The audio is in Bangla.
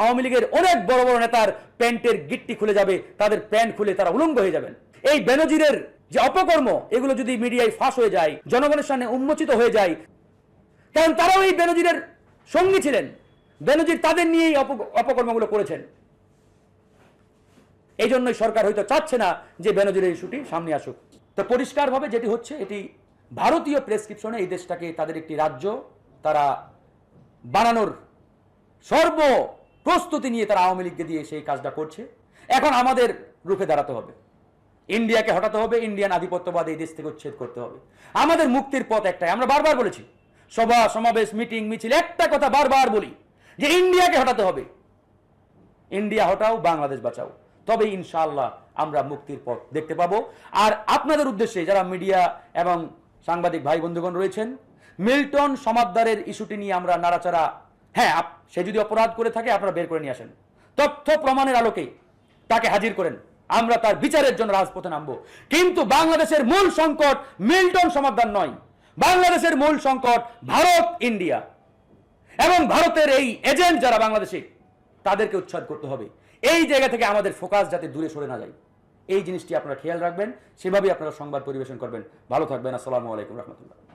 আওয়ামী লীগের অনেক বড় বড় নেতার প্যান্টের গিট্টি খুলে যাবে, তাদের প্যান্ট খুলে তারা উলঙ্গ হয়ে যাবেন। এই বেনজিরের যে অপকর্ম, এগুলো যদি মিডিয়ায় ফাঁস হয়ে যায়, জনগণের সামনে উন্মোচিত হয়ে যায়, কারণ তারাও এই বেনজিরের সঙ্গী ছিলেন। বেনজির তাদের নিয়েই অপ- অপকর্মগুলো করেছেন। এই জন্যই সরকার হয়তো চাচ্ছে না যে বেনজিরের ইস্যুটি সামনে আসুক। তো পরিষ্কারভাবে যেটি হচ্ছে, এটি ভারতীয় প্রেসক্রিপশনে এই দেশটাকে তাদের একটি রাজ্য তারা বানানোর সর্ব প্রস্তুতি নিয়ে তারা আওয়ামী লীগকে দিয়ে সেই কাজটা করছে। এখন আমাদের রুখে দাঁড়াতে হবে। ইন্ডিয়াকে হটাতে হবে, ইন্ডিয়ান আধিপত্যবাদ এই দেশ থেকে উচ্ছেদ করতে হবে। আমাদের মুক্তির পথ একটাই। আমরা বারবার বলেছি, সভা, সমাবেশ, মিটিং, মিছিল, একটা কথা বারবার বলি যে ইন্ডিয়াকে হটাতে হবে। ইন্ডিয়া হটাও, বাংলাদেশ বাঁচাও। তবে ইনশাআল্লাহ আমরা মুক্তির পথ দেখতে পাবো। আর আপনাদের উদ্দেশ্যে যারা মিডিয়া এবং সাংবাদিক ভাই বন্ধুগণ রয়েছেন, মিল্টন সমাদদারের ইস্যুটি নিয়ে আমরা নাড়াচাড়া হ্যাঁ সে যদি অপরাধ করে থাকে, আপনারা বের করে নিয়ে আসেন। তথ্য প্রমাণের আলোকে তাকে হাজির করেন। আমরা তার বিচারের জন্য রাজপথে নামবো। কিন্তু বাংলাদেশের মূল সংকট মিল্টন সমাধান নয়। বাংলাদেশের মূল সংকট ভারত, ইন্ডিয়া। এবং ভারতের এই এজেন্ট যারা বাংলাদেশে, তাদেরকে উচ্ছেদ করতে হবে। এই জায়গা থেকে আমাদের ফোকাস যাতে দূরে সরে না যায়। এই জিনিসটি আপনারা খেয়াল রাখবেন। সেভাবেই আপনারা সংবাদ পরিবেশন করবেন। ভালো থাকবেন। আসসালামু আলাইকুম রহমতুল্লাহ।